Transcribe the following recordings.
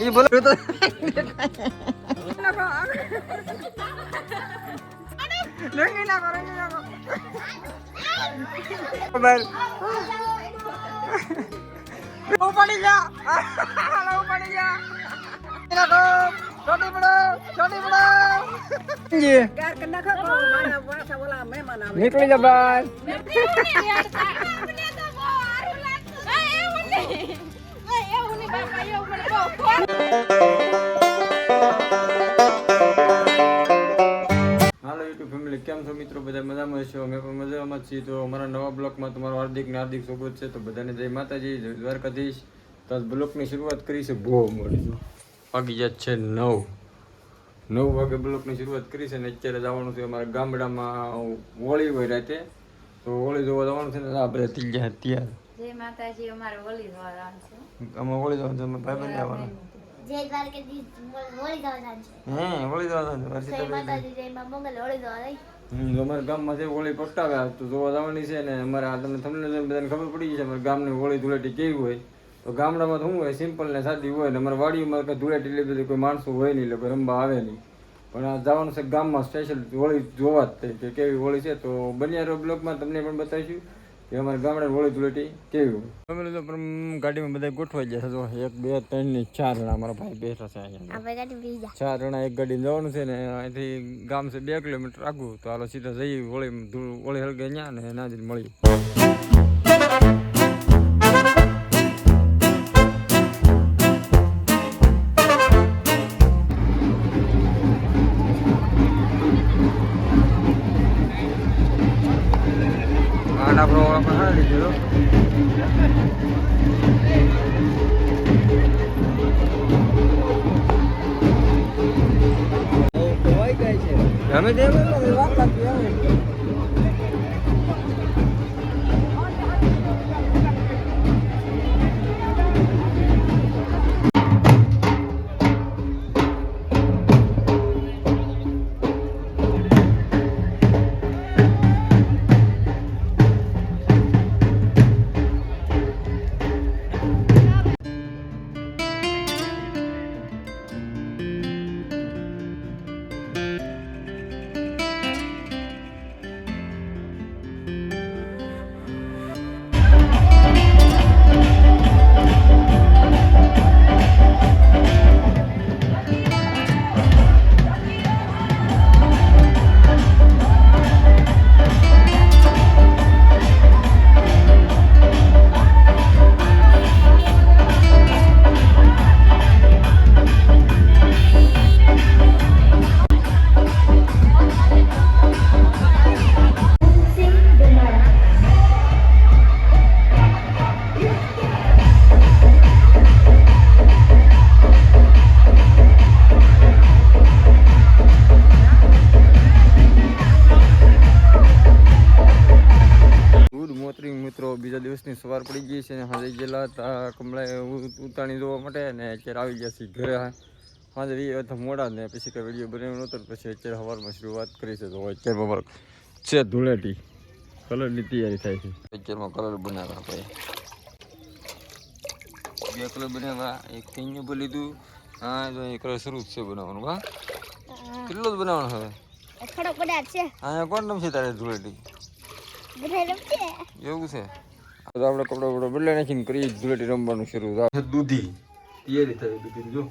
એ બોલો તો રંગી નાખો રંગી નાખો બસ ઉપાડી જા હાલો ઉપાડી જા નાખો છોટી પડો છોટી પડો જી નીકળી જા બહાર હાલો યુટ્યુબ ફેમિલી, કેમ છો મિત્રો? બધા મજામાં છો અમે પણ મજામાં છીએ. તો અમારા નવા બ્લોકમાં તમારું હાર્દિક ને હાર્દિક સ્વાગત છે. તો બધાને જય માતાજી દ્વારકાધીશ. તો બ્લોકની શરૂઆત કરી બહુ મોડી વાગી જાય છે નવ. નવ વાગે બ્લોકની શરૂઆત કરી છે ને અત્યારે જવાનું છે અમારા ગામડામાં હોળી હોય રાતે. તો હોળી જોવા જવાનું છે ને, આપણે થઈ ગયા તૈયાર જય માતાજી અમારે છે. અમે હોળી જવાનું છે અમે ભાઈ બંધ આવવાના જય દ્વારકાધીશ હોળી જવાના છે. હે હોળી જવાનું છે જય માતાજી જય માં મંગલ હોળી જવા હમ, તો અમારા ગામમાં જે હોળી પ્રગટાવ્યા તો જોવા જવાની છે ને અમારે આ તમને તમને બધાને ખબર પડી છે અમારા ગામની હોળી ધૂળેટી કેવી હોય તો ગામડામાં તો શું હોય સિમ્પલ ને સાદી હોય ને અમારા વાડીમાં કઈ ધૂળેટી એટલે બધી કોઈ માણસો હોય નહીં એટલે કોઈ રમવા આવે નહીં. પણ આ જવાનું છે ગામમાં સ્પેશિયલ હોળી જોવા જ થઈ કે કેવી હોળી છે તો બન્યા બ્લોગમાં તમને પણ બતાવીશું. કે અમારા ગામડે હોળી ધૂળેટી કેવી અમે તો ગાડીમાં બધા ગોઠવાઈ ગયા છે. જો એક બે ત્રણ ને ચાર જણા અમારા ભાઈ બેઠા છે અહીંયા. ચાર જણા એક ગાડી જવાનું છે ને અહીંથી ગામ છે બે કિલોમીટર આગું. તો હાલો સીધા જઈએ હોળી ધૂળ- હોળી હળગે અહીંયા ને એના જ મળી. ગમે તે સવાર પડી ગઈ છે ને હાજર ગયેલા હતા કમળાએ ઉતાણી જોવા માટે ને અત્યારે આવી ગયા છે ઘરે. હાજર એ હતા મોડા ને પછી કઈ વીડિયો બનાવ્યો નહોતો પછી અત્યારે સવારમાં શરૂઆત કરી છે. તો અત્યારે બરાબર છે ધૂળેટી. કલરની તૈયારી થાય છે. અત્યારમાં કલર બનાવ્યા આપણે બે કલર બનાવ્યા એક કઈનું પર લીધું. હા તો એ કલર શરૂ છે બનાવવાનું હા? કેટલો જ બનાવવાનો હવે? થોડો કદાચ છે. અહીંયા કોણ રમશે તારે ધૂળેટી? એવું છે? તો આપણે કપડા બપડા બદલાઈ નાખીને કરીએ ધૂળેટી રમવાનું શરૂ થાય. દૂધી. તૈયારી થાય દૂધી જો.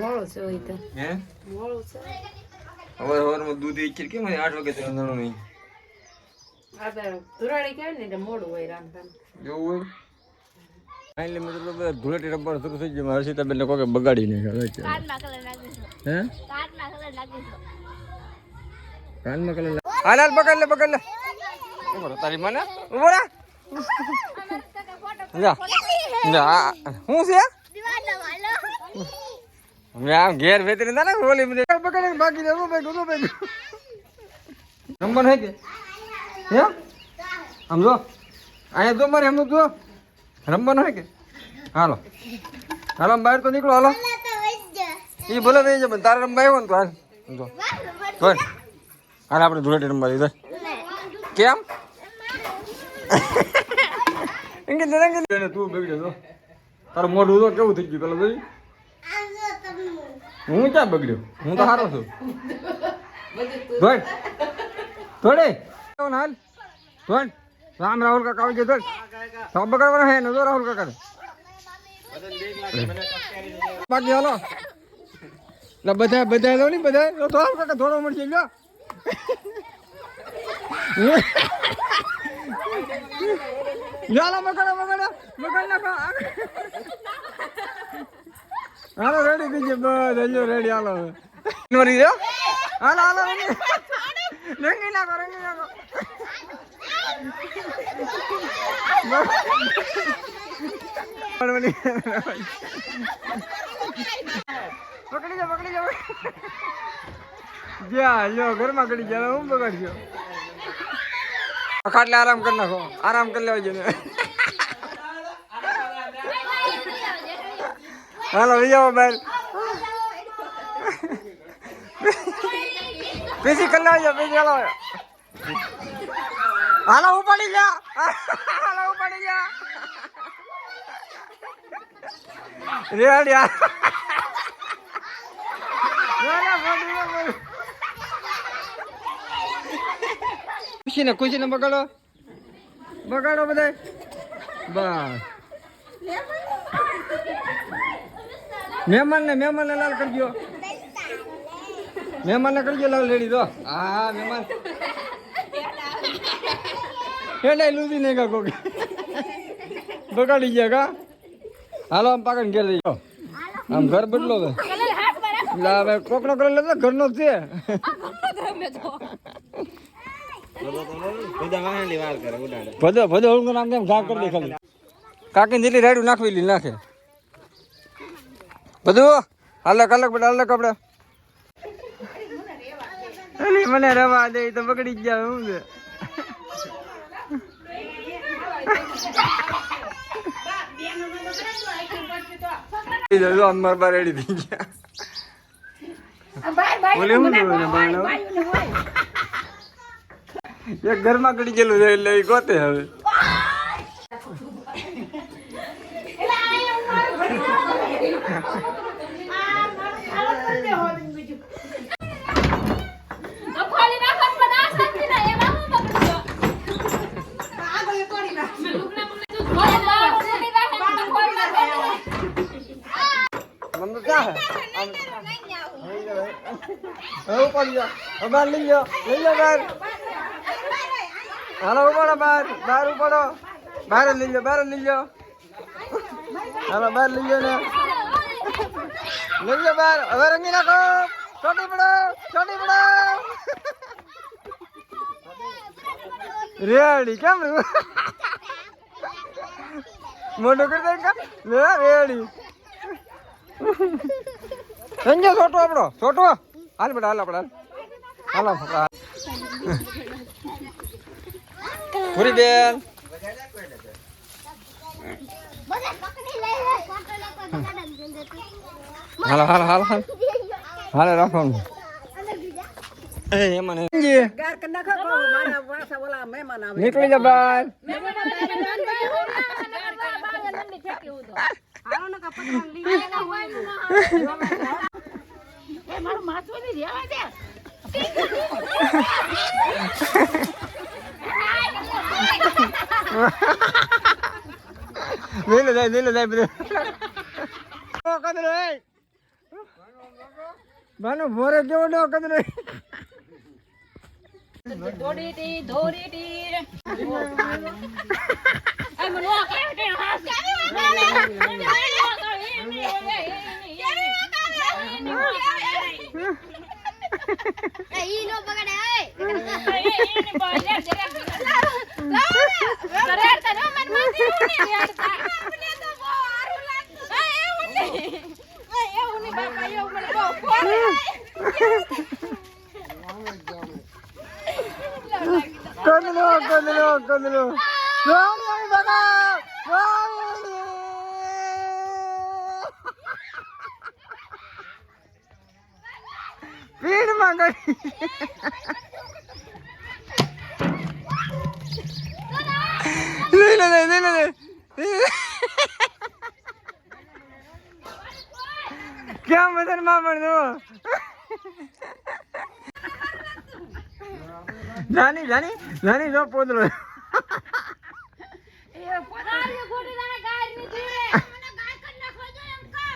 મોડું છે હોય તો. હે? મોડું છે. હવે સવારમાં દૂધી ઈચ્છે કેમ હોય? આઠ વાગે રાંધવાનું નહીં. ધુરાડી કહેવાય ને એટલે મોડું હોય રાંધવાનું એવું હોય? એટલે મતલબ બધા ધૂળેટી રમવાનું શરૂ થઈ ગયું. હર્ષિતા બેન કોઈ બગાડી નાખીશું હે? કાનમાં કલર નાખીશું કાનમાં કલર હાલ હાલ પકડ લે પકડ લે. તારી મને? ઊભો શું છે? મેં આમ ઘેર વેતરી ના બોલી મને પકડે બાકી દે ભાઈ ગો ભાઈ નંબર હે કે? હે? આમ અહીંયા જો મારે એમનું જો. રમવાનું હે કે? હાલો. હાલો બહાર તો નીકળો, હાલો. એ ભલે થઈ જાય, પણ તારે રમવા આવ્યો ને તો હાલ. જો. બોલ હાલ, આપણે ધૂળેટી રમવા દીધા કેમ? એમ કે રંગી તું બગડ્યો તારું મોઢું તો કેવું થઈ ગયું પેલા ભાઈ હું ક્યાં બગડ્યો? હું તો સારો છું. ધોડ ધોડે હાલ. ધોડ રામ રાહુલ કાકા આવી ગયો ધોડ બગડવાનો હે નજો રાહુલ કાકા બાકી હાલો. એટલે બધા બધા લો ની, બધા. તો કાકા થોડો મળશે, લ્યો. ચાલો બગડો બગડો બગડ નાખો. હાલો રેડી કીજે બસ હજુ રેડી હાલો. મરી રહ્યો? હાલો હાલો, રંગી નાખો રંગી નાખો. પકડી જા પકડી જા જ્યાં લ્યો ઘરમાં કડી ગયા હું બગાડ્યો. ખાટલે આરામ કરી નાખો. આરામ કરી લેવા જોઈએ હાલો બીજા મોબાઈલ પીસી કરી લેવા પીસી હાલો. હાલો, ઉપાડી જા હાલો, ઉપાડી જા રેડી ખુશીને ખુશીને બગાડો. બગાડો બધાય. બસ. મહેમાન ને મહેમાન ને લાલ કરજો મહેમાન ને કરજો લાલ રેડી દો હા મહેમાન. એને લૂસી નહીં કા કોક. બગાડી ગયા કા? હાલો આમ પાકણ ઘેર જાઓ. આમ ઘર બદલો તો લા ભાઈ કોકનો કરે લેતો ઘરનો જ છે. ભદો ભદો હું નામ કેમ ઘા કરી દે ખાલી? કાકી જેટલી રાડું નાખવી લી નાખે. બધું અલગ અલગ બધા અલગ કપડા અલી મને રવા દે તો બગડી જ જાય હું છે? અમાર બાર રેડી થઈ ગયા. બોલે હું જોયું? એક ઘરમાં ગડી ગયેલું છે એટલે ઈ ગોતે હવે. હવે ઉપાડી જા હવે લઈ જાઓ લઈ જાઓ હાલો ઉપાડો બહાર બહાર ઉપાડો બહાર જ લઈ જાઓ બહાર જ લઈ જાઓ હાલો બહાર લઈ જાઓ ને લઈ જાઓ બહાર હવે રંગી નાખો ચોટી પડો ચોટી પડો રેડી કેમ રહ્યું મોટું કરી દે કા લે રેડી સંજય છોટો આપણો છોટો હાલ બેટા હાલ આપણે હાલ હાલો પૂરી બેન બધા પકડી લઈ લે ફોટો લેતો બગાડ હાલો હાલો હાલો હાલ હાલે રાખવાનું એ એમાં ને સંજય ગાર કરી નાખો કહો, મારા પાછા ઓલા મહેમાન આવે નીકળી જા બહાર વેલો જાય વેલો જાય બધું ઓ કદરો એ બાનો ભોરે કેવો ડો કદરો ઈ નો બગાડે કદરો કદરો કદરો રાણી બગા રાણી ગઈ લઈ લે લઈ લે લઈ લે કેમ પણ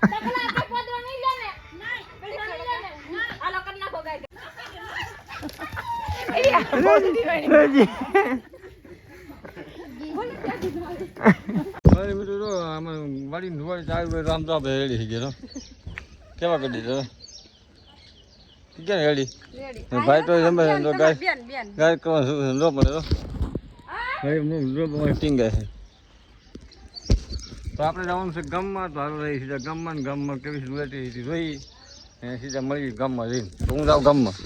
તકલા કે પદરો નહીં લે ને નહીં પદરો નહીં લે ને આલો કર નાખો ગાય અરે મિત્રો જો આમાં વાડી ધોવાડી ચાવી હોય રામ તો આપણે રેડી થઈ ગયા કેવા કરી દીધો? ક્યાં રેડી? ભાઈ તો જમે તો ગાય બેન બેન. ગાય કરવા પડે તો. ભાઈ હું જો તમારે છે. તો આપણે જવાનું છે ગામમાં તો હારું રહી સીધા ગામમાં ને ગામમાં કેવી સુરતી અને સીધા મળી ગામમાં જઈને. તો હું જાઉં ગામમાં.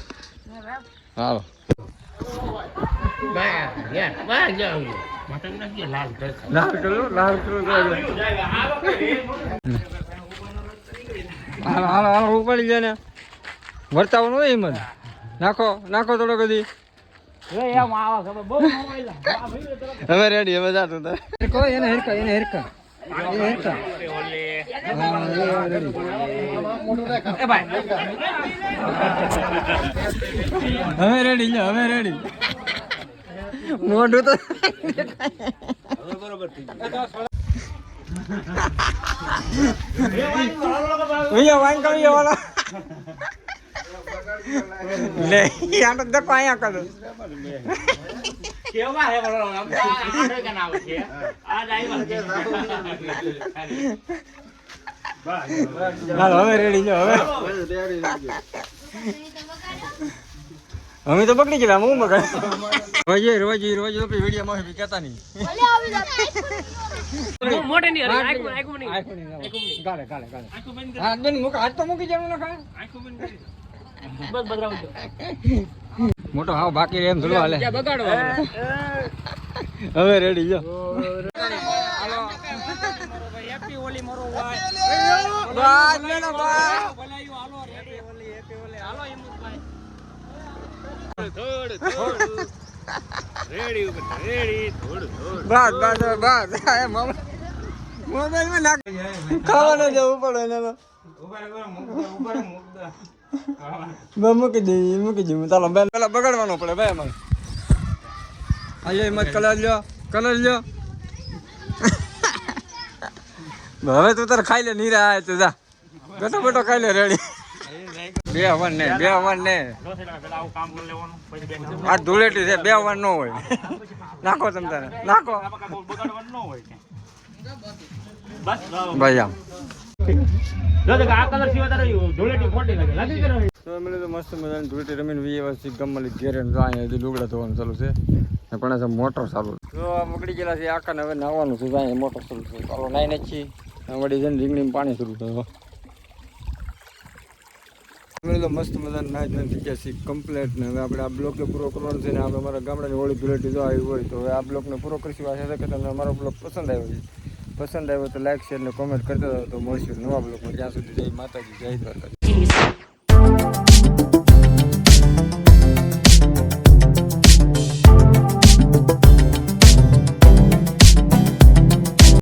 હાલો. લાલ જાય ને વર્તાવાનું હોય એમ નાખો નાખો થોડો કદી. હવે રેડી, હવે જા તું. કોઈ એને હેરકા એને હેરકા એને હેરકા. હવે રેડી હવે રેડી. મોઢું તો વાંગ કરી વાળા લે યા તો દેખો અહીંયા કરો હવે રેડી જો હવે. અમે તો પકડી ગયા હું મગર રોજે રોજે રોજ તો વિડિયો માં બી કહેતા નહીં. ભલે આવી જા મોટે ની અરે આંખો આંખો નહીં. આંખો નહીં. લાવો. ગાલે ગાલે કર હાથ બંધ મુક. હાથ તો મૂકી જવાનું ના બસ બદરાવ દો. મોટો હાવ બાકી એમ થોડું હાલે. ત્યાં બગાડો હવે. રેડી જો. હેપી હોલી. મરો વાય બાદ મેનો બા બોલાયો હાલો હોલી હેપી હોલી હાલો હિંમતભાઈ મોબાઈલમાં નાખ. ખાવાનું જવું પડે મૂકી મૂકી બેન પેલા બગાડવાનો પડે ભાઈ અમારે. આજે મત કલર લ્યો કલર લ્યો. હવે તું તારે ખાઈ લે નીરા આય તું જા. બેઠો બેઠો ખાઈ લે રેડી. બે વન ને બે વન ને આ ધૂળેટી છે બે વન નો હોય. નાખો તમ તારે નાખો. ભાઈ આમ. મસ્ત મજાની ધૂળેટી રમીને વીએ વર્ષથી ગમમાં ઘેરે ને અહીંયા હજી લુગડા ધોવાનું ચાલુ છે. ને પણ આ મોટર ચાલુ છે. આ બગડી ગયેલા છે આખા ને હવે નાવાનું છે અહીંયા મોટર ચાલુ છે. ચાલો નાઈને જ છીએ વળી જઈને રીંગણીમાં પાણી શરૂ થયું. તો મસ્ત મજાના નાચ નાચ થઈ ગયા છીએ કમ્પ્લેટ ને હવે આપણે આ બ્લોકને પૂરો કરવાનો છે ને આપણે અમારા ગામડાની હોળી ધૂળેટી જો આવી હોય તો હવે આ બ્લોકને પૂરો કરીશું. આશા છે કે તમને અમારો બ્લોગ પસંદ આવ્યો છે. પસંદ આવ્યો તો લાઈક શેર ને કોમેન્ટ કરતા તો મળશું નવા બ્લોગમાં જ્યાં સુધી જય માતાજી, જય દ્વારકા